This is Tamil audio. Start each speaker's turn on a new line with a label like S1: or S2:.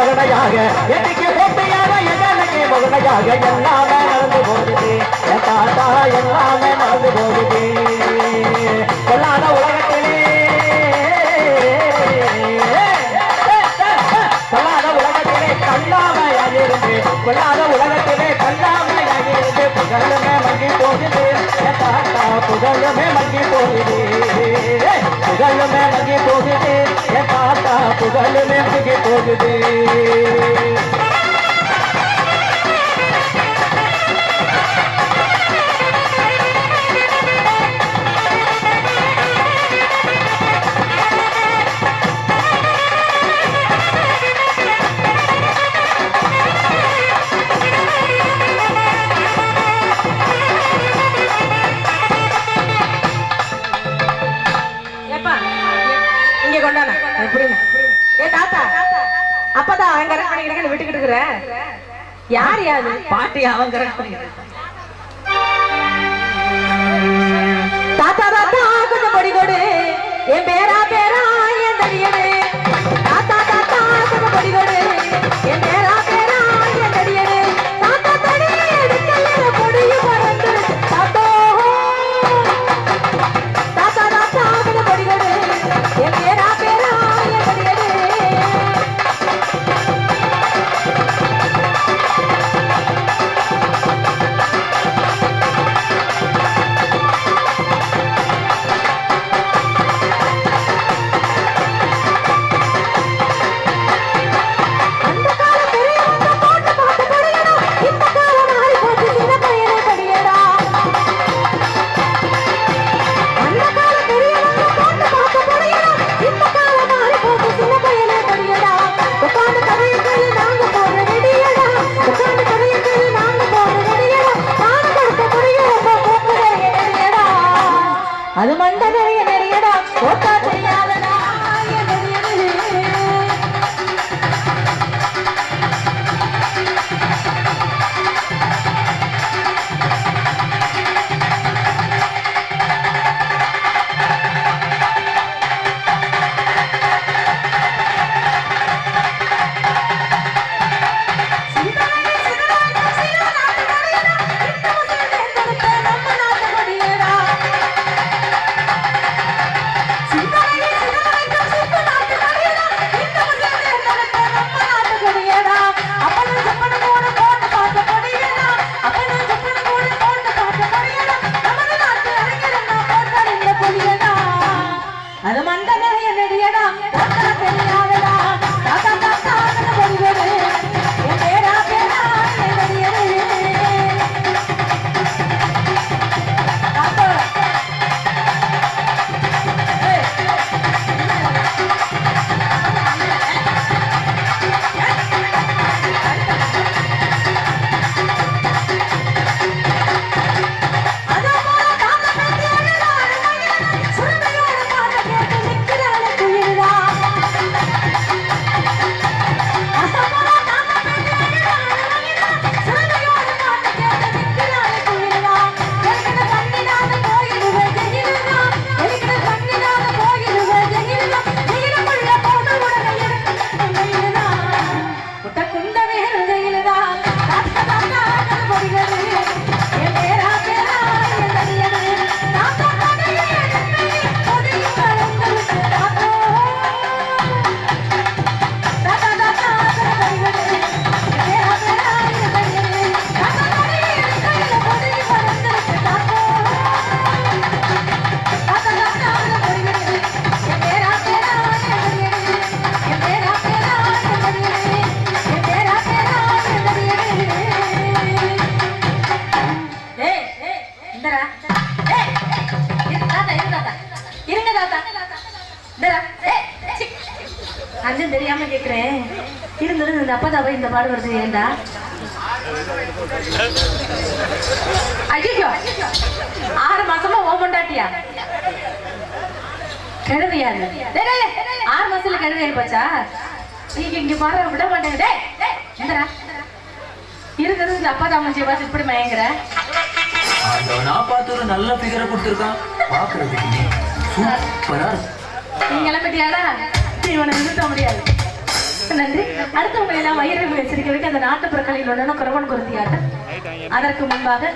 S1: மகனையாக எட்டிக்கு பொட்டியார எகனுக்கு மகனையாக எல்லாமே நடந்து போகுது. என் தாத்தா எல்லாமே நடந்து போகுது. கொல்லாத உலகத்திலே. கொல்லாத உலகத்திலே கல்லாமையாயிருந்து கொல்லாத உலகத்திலே கல்லாமையாயிருந்து புகழுமே மங்கி போகுது என் தாத்தா புகழுமே மங்கி போகுது புகழுமே மங்கி போகுது என் தாத்தா புகழுமே மங்கி போகுது
S2: எப்படின்னு ஏ தாத்தா அப்பதான் அவன் கரெக்ட் பண்ணிக்கிறேன்னு விட்டுக்கிட்டு இருக்கிற. யார் யாரு
S1: பாட்டி அவன் கரெக்ட் பண்ணிக்கிறேன்
S2: தாத்தா தாத்தா கொஞ்சம் பொடி கொடு. என் பேரா பேரா தாத்தா இருங்க தாத்தா. இருங்க தாத்தா. அண்ணன் தெரியாம கேக்குறேன். இருந்துட்டு இந்த அப்பா இந்த பாடு வருது ஏண்டா? ஐயோ ஆறு மாசமா ஓமண்டாட்டியா கிழவியா ஆறு மாசத்துல கிழவியா போச்சா? நீங்க இங்க பாரு விட மாட்டேங்க. இருக்கிறது இந்த அப்பா தாமன் ஜீவாஸ் இப்படி மயங்குற.
S3: நான் பார்த்து ஒரு நல்ல பிகரை கொடுத்துருக்கான். பார்க்கறதுக்கு நீ சூப்பரா
S2: நீங்க கிளம்பிட்டியாடா இவனை நிறுத்த முடியாது. நன்றி. அடுத்தவங்க எல்லாம் வயிறு எச்சரிக்கை வைக்க அந்த நாட்டுப்புற கலையில் ஒன்று குரவன் குருத்தியாட்டம் அதற்கு முன்பாக